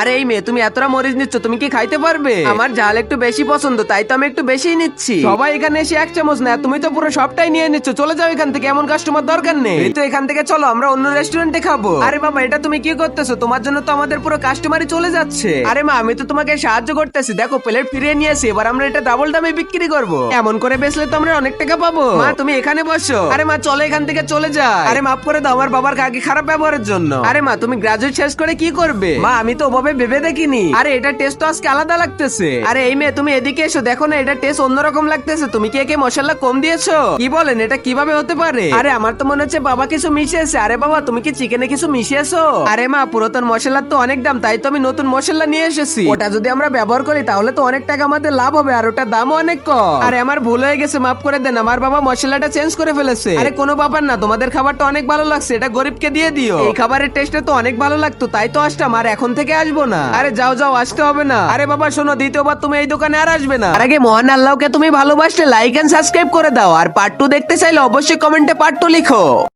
আরে, এই মেয়ে, তুমি এতটা মরিচ নিচ্ছ, তুমি কি খাইতে পারবে? আমার ঝাল একটু বেশি পছন্দ, তাই তো আমি একটু বেশিই নিচ্ছি। সবাই এখানে এসে এক চামচ না, তুমি তো পুরো সবটাই নিয়ে নিচ্ছ, চলে যাও এখান থেকে, এমন কাস্টমার দরকার নেই। তো এখান থেকে চলো, আমরা অন্য রেস্টুরেন্টে খাব। আরে বাবা এটা তুমি কি করতেছো? তোমার জন্য তো আমাদের পুরো কাস্টমারই চলে যাচ্ছে। আরে মা, আমি তো তোমাকে সাহায্য করতেছি। দেখো প্লেট ফিরিয়ে নিয়ে আসি এবার আমরা এটা ডাবল দামে বিক্রি করব। এমন করে বেচলে তো আমরা অনেক টাকা পাবো। মা, তুমি এখানে বসো। আরে মা, চলো এখান থেকে চলে যায় আরে মাফ করে দাও, আমার বাবার কাকে খারাপ ব্যবহারের জন্য। আরে মা, তুমি গ্রাজুয়েট শেষ করে কি করবে? মা, আমি তো ওভাবে ভেবে দেখিনি। আরে, এটা টেস্ট তো আজকে আলাদা লাগতেছে। আরে, এই মেয়ে, তুমি এদিকে এসো, দেখো না, এটা টেস্ট অন্যরকম লাগতেছে। তুমি কি একে মশলা কম দিয়েছ? কি বলেন, এটা কীভাবে হতে পারে? আরে, আমার তো মনে হচ্ছে বাবা কিছু মিশিয়েছে। আরে বাবা, তুমি কি চিকেনে কিছু মিশিয়েছো? আরে মা, পুরাতন মশলার তো অনেক দাম, তাই তো আমি নতুন মশলা নিয়ে এসেছি। ওটা যদি আমরা ব্যবহার করি, তাহলে তো অনেক টাকা আমাদের লাভ হবে, আর ওটার দামও অনেক কম। আরে, আমার ভুল হয়ে গেছে, মাফ করে দেন, আমার বাবা মশলাটা চেঞ্জ করে ফেলেছে। আরে, কোনো ব্যাপার না, তোমাদের খাবারটা অনেক ভালো লাগছে, এটা গরিবকে দিয়ে দিও। এই খাবারের টেস্টটা তো অনেক ভালো লাগতো, তাই তো আসতাম, আর এখন থেকে আসব না। আরে যাও যাও আসতে হবে না। আরে বাবা শোনো দ্বিতীয়বার তুমি এই দোকানে আর আসবে না। আর আগে মহান আল্লাহকে তুমি ভালোবাসলে লাইক এন্ড সাবস্ক্রাইব করে দাও। আর পার্ট টু দেখতে চাইলে অবশ্যই কমেন্টে পার্ট টু লিখো।